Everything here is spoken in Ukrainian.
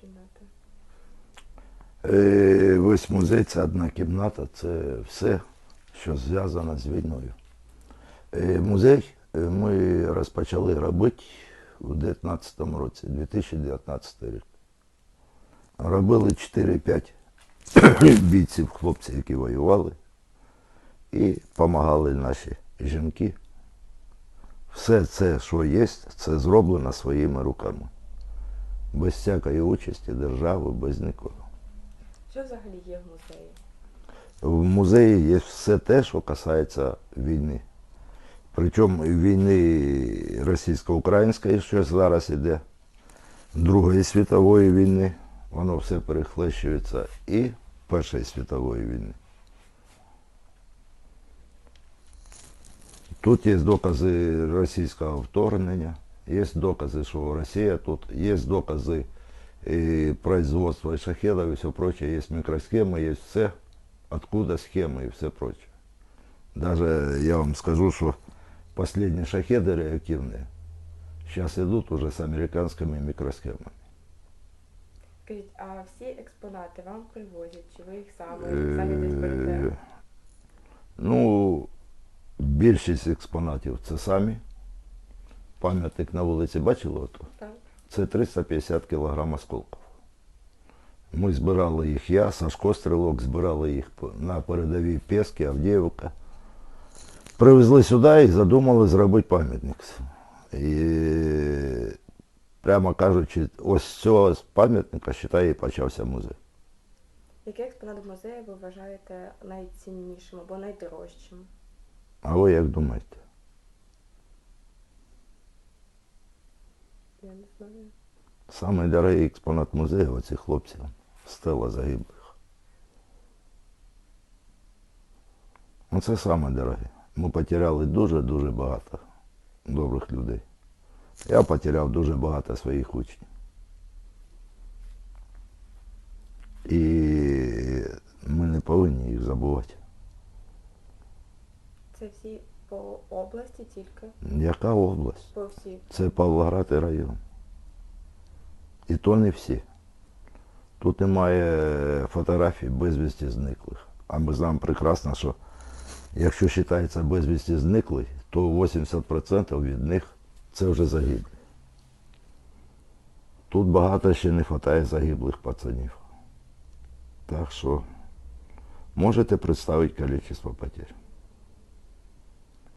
кімната? Е, Весь музей це одна кімната, це все, що зв'язано з війною. Е, Музей е, ми розпочали робити у 2019 році, 2019 рік. Робили 4-5 бійців, хлопців, які воювали, і допомагали наші жінки. Все це, що є, це зроблено своїми руками. Без всякої участі держави, без нікого. Що взагалі є в музеї? В музеї є все те, що касається війни. Причому війни російсько-української, що зараз іде, Другої світової війни, воно все перехлещується, і Першої світової війни. Тут є докази російського вторгнення, є докази, що Росія тут, є докази і производства шахедов і все прочее, є мікросхеми, є все, откуда схеми і все прочее. Даже я вам скажу, що последні шахеди реактивні зараз йдуть уже з американськими мікросхемами. Скажіть, а всі експонати вам привозять, чи ви їх самі, самі десь берете? Е, Ну, більшість експонатів це самі. Пам'ятник на вулиці бачили ото? Так. Це 350 кг осколків. Ми збирали їх, я, Сашко Стрілок, збирали їх на передовій Пески, Авдіївка. Привезли сюди і задумали зробити пам'ятник. І прямо кажучи, ось з цього пам'ятника, вважаю, і почався музей. Який експонат музею ви вважаєте найціннішим або найдорожчим? А ви як думаєте? Я не знаю. Самий дорогий експонат музею оцих хлопців стела загиблих. Оце саме дороге. Ми потеряли дуже-дуже багато добрих людей. Я потеряв дуже багато своїх учнів. І ми не повинні їх забувати. Це всі по області тільки? Яка область? По всій. Це Павлоград і район. І то не всі. Тут немає фотографій безвісті зниклих. А ми знаємо прекрасно, що якщо вважається безвісті зниклий, то 80% від них це вже загиблі. Тут багато ще не вистачає загиблих пацанів. Так що можете представити кількість потерь.